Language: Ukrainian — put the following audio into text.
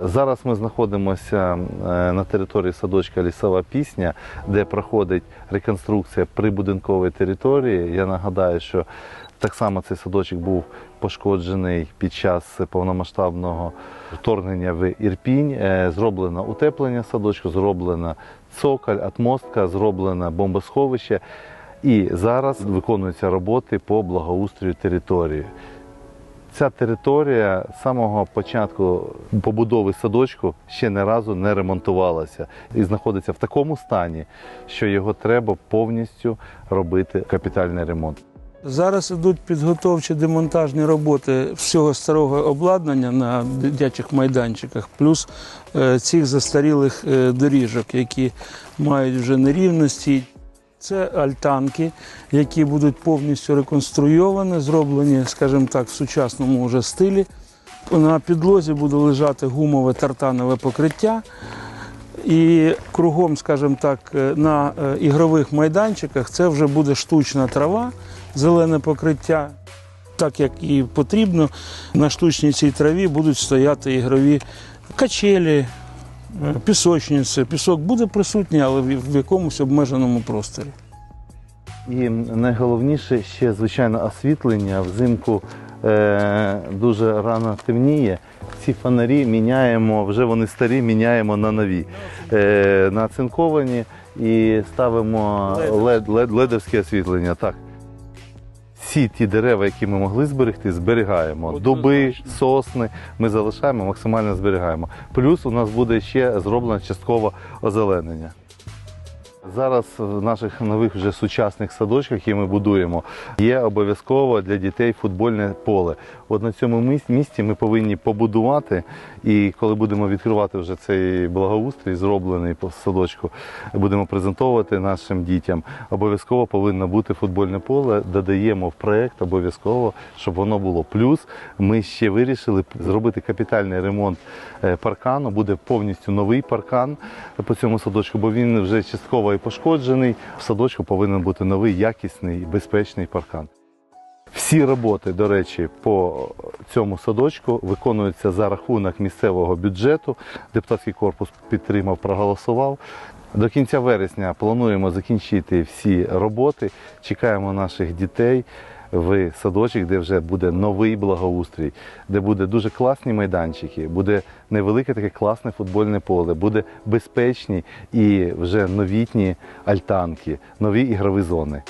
Зараз ми знаходимося е, на території садочка Лісова пісня, де проходить реконструкція прибудинкової території. Я нагадаю, що так само цей садочок був пошкоджений під час повномасштабного вторгнення в Ірпінь. Е, Зроблено утеплення садочку, зроблена цоколь, атмостка, зроблено бомбосховище. І зараз виконуються роботи по благоустрою території. Ця територія з самого початку побудови садочку ще не разу не ремонтувалася і знаходиться в такому стані, що його треба повністю робити капітальний ремонт. Зараз ідуть підготовчі демонтажні роботи всього старого обладнання на дитячих майданчиках, плюс е, цих застарілих е, доріжок, які мають вже нерівності. Це альтанки, які будуть повністю реконструйовані, зроблені, скажімо так, в сучасному вже стилі. На підлозі буде лежати гумове тартанове покриття. І кругом, скажімо так, е, на е, ігрових майданчиках це вже буде штучна трава, зелене покриття. Так як і потрібно, на штучній цій траві будуть стояти ігрові качелі, пісочниці. Пісок буде присутній, але в якомусь обмеженому просторі. І найголовніше ще, звичайно, освітлення. Взимку е, дуже рано темніє. Ці фонарі міняємо, вже вони старі, міняємо на нові. Е, на цинковані і ставимо LED, LED, ледовське освітлення. Так. Всі ті дерева, які ми могли зберегти, зберігаємо. Дуби, сосни ми залишаємо, максимально зберігаємо. Плюс у нас буде ще зроблено частково озеленення. Зараз в наших нових вже сучасних садочках, які ми будуємо, є обов'язково для дітей футбольне поле. От на цьому місці ми повинні побудувати, і коли будемо відкривати вже цей благоустрій, зроблений по садочку, будемо презентовувати нашим дітям. Обов'язково повинно бути футбольне поле. Додаємо в проект обов'язково, щоб воно було. Плюс ми ще вирішили зробити капітальний ремонт е, паркану. Буде повністю новий паркан по цьому садочку, бо він вже частково і пошкоджений. В садочку повинен бути новий, якісний, безпечний паркан. Всі роботи, до речі, по цьому садочку виконуються за рахунок місцевого бюджету. Депутатський корпус підтримав, проголосував. До кінця вересня плануємо закінчити всі роботи. Чекаємо наших дітей в садочок, де вже буде новий благоустрій, де буде дуже класні майданчики, буде невелике таке класне футбольне поле, буде безпечні і вже новітні альтанки, нові ігрові зони.